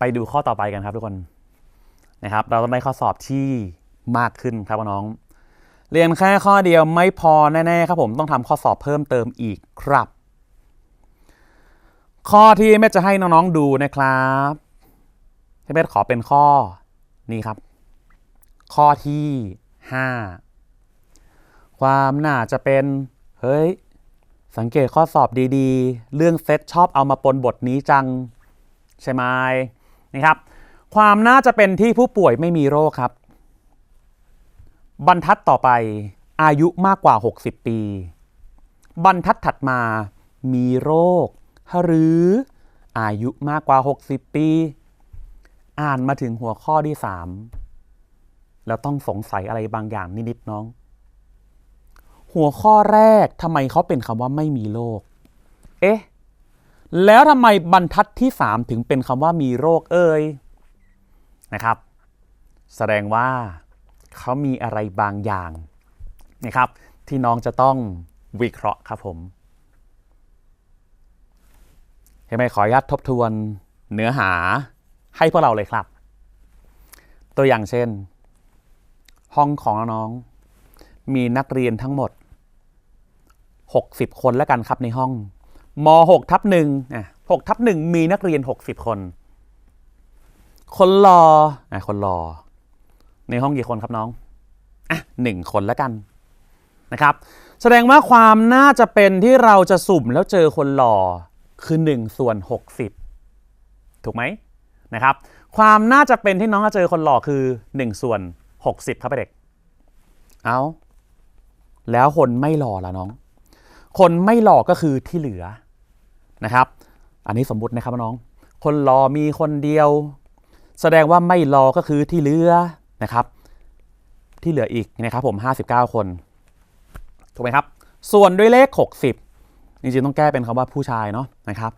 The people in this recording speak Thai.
ไปดูข้อต่อไปกันครับทุกคนนะครับ เราต้องได้ข้อสอบที่มากขึ้นครับน้อง เรียนแค่ข้อเดียวไม่พอแน่ๆครับผมต้องทำข้อสอบเพิ่มเติมอีกครับ ข้อที่แม่จะให้น้องๆดูนะครับให้แม่ขอเป็นข้อนี้ครับ ข้อที่ 5 ความน่าจะเป็นเฮ้ยสังเกตข้อสอบดีๆ เรื่องเซตชอบเอามาปนบทนี้จัง ใช่ไหม นะครับ ความน่าจะเป็นที่ผู้ป่วยไม่มีโรคครับ บรรทัดต่อไปอายุมากกว่า 60 ปี บรรทัดถัดมามีโรค หรืออายุมากกว่า 60 ปี อ่านมาถึงหัวข้อที่ 3 แล้วต้องสงสัยอะไรบางอย่างนิดๆน้อง หัวข้อแรกทำไมเขาเป็นคำว่าไม่มีโรคเอ๊ะ แล้วทำไมบรรทัดที่ 3 ถึงเป็นคำว่ามีโรคเอ่ยนะครับ แสดงว่าเขามีอะไรบางอย่างนะครับ ที่น้องจะต้องวิเคราะห์ครับผมเห็นไหมขออนุญาตทบทวนเนื้อหาให้พวกเราเลยครับ ตัวอย่างเช่น ห้องของน้องมีนักเรียนทั้งหมด 60 คนแล้วกันครับในห้อง ม6ทับหนึ่งอะ6ทับหนึ่งมีนักเรียน 60 คน คนรออะคนรอ ในห้องกี่คนครับน้องอะหนึ่งคนแล้วกันนะครับ แสดงว่าความน่าจะเป็นที่เราจะสุ่มแล้วเจอคนหล่อคือ1ส่วน60 ถูกไหมนะครับ ความน่าจะเป็นที่น้องจะเจอคนหล่อคือ1ส่วน60 ครับเด็ก เอาแล้วคนไม่หล่อละน้อง คนไม่หลอกก็คือที่เหลือนะครับ อันนี้สมมตินะครับน้อง คนหลอมีคนเดียว แสดงว่าไม่หลอกก็คือที่เหลือนะครับ ที่เหลืออีกนะครับผม 59 คนถูกไหมครับ ส่วนด้วยเลข 60จริงๆต้องแก้เป็นคำว่าผู้ชายเนาะนะครับ